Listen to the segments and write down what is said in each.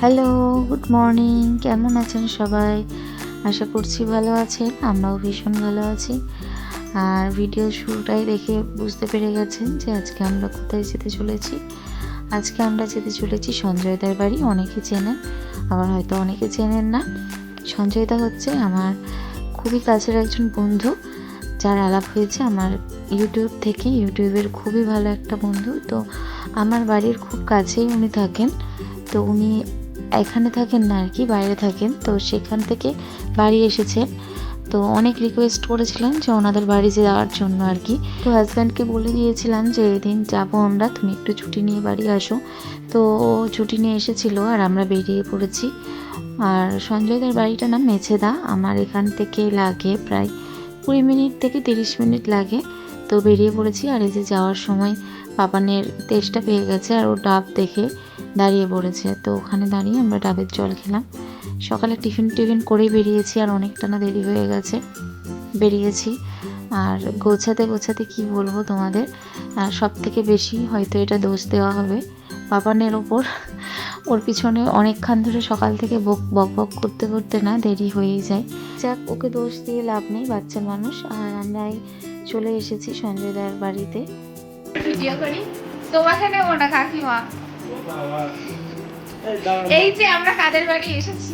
Hello good morning কেমন আছেন সবাই? আশা করছি ভালো আছেন, আমরাও ভীষণ ভালো আছি। আর ভিডিও শুরুটাই দেখে বুঝতে পেরে গেছেন যে আজকে আমরা কোথায় যেতে চলেছি। আজকে আমরা যেতে চলেছি সঞ্জয়দার বাড়ি, অনেকে চেনেন, আবার হয়তো অনেকে চেনেন না। সঞ্জয়দা হচ্ছে আমার খুবই কাছের একজন বন্ধু, যার আলাপ হয়েছে আমার ইউটিউব থেকে। ইউটিউবের খুবই ভালো একটা বন্ধু। তো আমার বাড়ির খুব কাছেই উনি থাকেন। তো উনি এখানে থাকেন না আর কি, বাইরে থাকেন। তো সেখান থেকে বাড়ি এসেছেন। তো অনেক রিকোয়েস্ট করেছিলেন যে ওনাদের বাড়ি যাওয়ার জন্য আর কি। তো হাজব্যান্ডকে বলে দিয়েছিলাম যে, এদিন যাব আমরা, তুমি একটু ছুটি নিয়ে বাড়ি আসো। তো ও ছুটি নিয়ে এসেছিল আর আমরা বেরিয়ে পড়েছি। আর সঞ্জয়দের বাড়িটা না মেছেদা। আমার এখান থেকে লাগে প্রায় কুড়ি মিনিট থেকে তিরিশ মিনিট লাগে। তো বেরিয়ে পড়েছি আর এই যে যাওয়ার সময় পাপানের তেষ্টা পেয়ে গেছে আর ও ডাব দেখে দাঁড়িয়ে পড়েছে। তো ওখানে দাঁড়িয়ে আমরা ডাবের জল খেলাম। সকালে টিফিন টিফিন করেই বেরিয়েছি আর অনেকটা না দেরি হয়ে গেছে। বেরিয়েছি। আর গোছাতে গোছাতে কি বলব তোমাদের? আর সব থেকে বেশি হয়তো এটা দোষ দেওয়া হবে পাপানের ওপর। ওর পিছনে অনেকক্ষণ ধরে সকাল থেকে বক বক বক করতে করতে না দেরি হয়েই যায়। যাক, ওকে দোষ দিয়ে লাভ নেই বাচ্চা মানুষ। আর আমরাই চলে এসেছি সঞ্জয় দার বাড়িতে। ভিডিও করি। তোমাকে নেব না কাকিমা। এই যে আমরা কাদের বাড়ি এসেছি।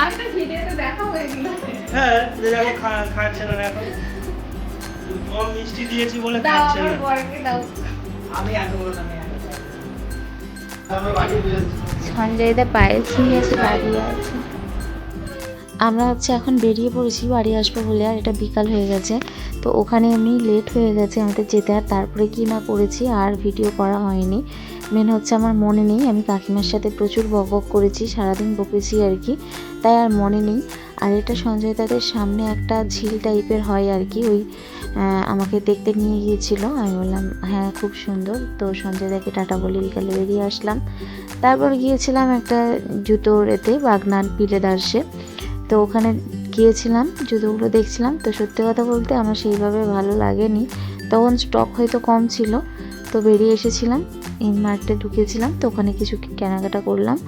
আমি তো ভিডিওতে দেখা হয়ে গেল হ্যাঁ যে দেখো খাচ্ছে না এখন। কম মিষ্টি দিয়েছি বলে খাচ্ছে না। বরকে দাও। আমি আগে বললাম সঞ্জয়দা পায়েস নিয়ে এসে দাঁড়িয়ে আছে। আমরা হচ্ছে এখন বেরিয়ে পড়েছি, বাড়ি আসব বলে, আর এটা বিকাল হয়ে গেছে। তো ওখানে এমনি লেট হয়ে গেছে আমাদের যেতে, আর তারপরে কি না করেছি, আর ভিডিও করা হয়নি। মেন হচ্ছে আমার মনে নেই, আমি কাকিমার সাথে প্রচুর বক বক করেছি, সারাদিন বকেছি আর কি, তাই আর মনে নেই। আর এটা সঞ্জয় দাদের সামনে একটা ঝিল টাইপের হয় আর কি, ওই আমাকে দেখতে নিয়ে গিয়েছিল। আমি বললাম হ্যাঁ খুব সুন্দর। তো সঞ্জয় দাকে টাটা বলে বিকালে বেরিয়ে আসলাম। তারপর গিয়েছিলাম একটা জুতোর এতে, বাগনান পিলে দার্সে তো ওখানে গিয়েছিলাম, জুতোগুলো দেখছিলাম। তো সত্যি কথা বলতে আমার সেইভাবে ভালো লাগেনি। তখন স্টক হয়তো কম ছিল, তো বেরিয়ে এসেছিলাম ইন মার্কেটে ঢুকেছিলাম, তো ওখানে কিছু কেনাকাটা করলাম।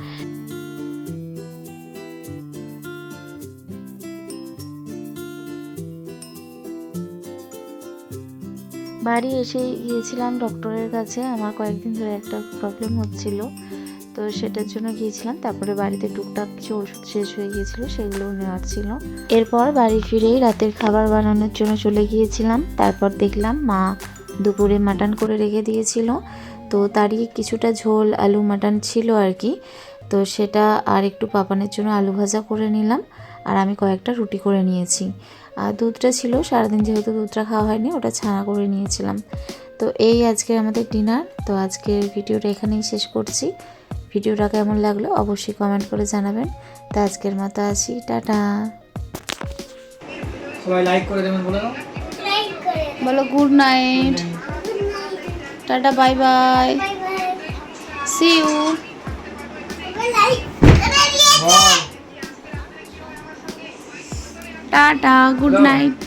বাড়ি এসে গিয়েছিলাম ডক্টরের কাছে, আমার কয়েকদিন ধরে একটা প্রবলেম হচ্ছিল। তো সেটার জন্য গিয়েছিলাম। তারপরে বাড়িতে টুকটাক কিছু ওষুধ শেষ হয়ে গিয়েছিল সেগুলোও নেওয়ার ছিল। এরপর বাড়ি ফিরেই রাতের খাবার বানানোর জন্য চলে গিয়েছিলাম। তারপর দেখলাম মা দুপুরে মাটন করে রেখে দিয়েছিল। তো তারই কিছুটা ঝোল আলু মাটন ছিল আর কি। তো সেটা আর একটু পাপানের জন্য আলু ভাজা করে নিলাম। আর আমি কয়েকটা রুটি করে নিয়েছি। আর দুধটা ছিল, সারাদিন যেহেতু দুধটা খাওয়া হয়নি, ওটা ছানা করে নিয়েছিলাম। তো এই আজকে আমাদের ডিনার। তো আজকের ভিডিওটা এখানেই শেষ করছি। ভিডিওটা কেমন লাগল অবশ্যই কমেন্ট করে জানাবেন। তো আজকের মতো আসি টাটা। সবাই লাইক করে দেবেন বলে দাও। বলো good night tata bye bye see you tata good night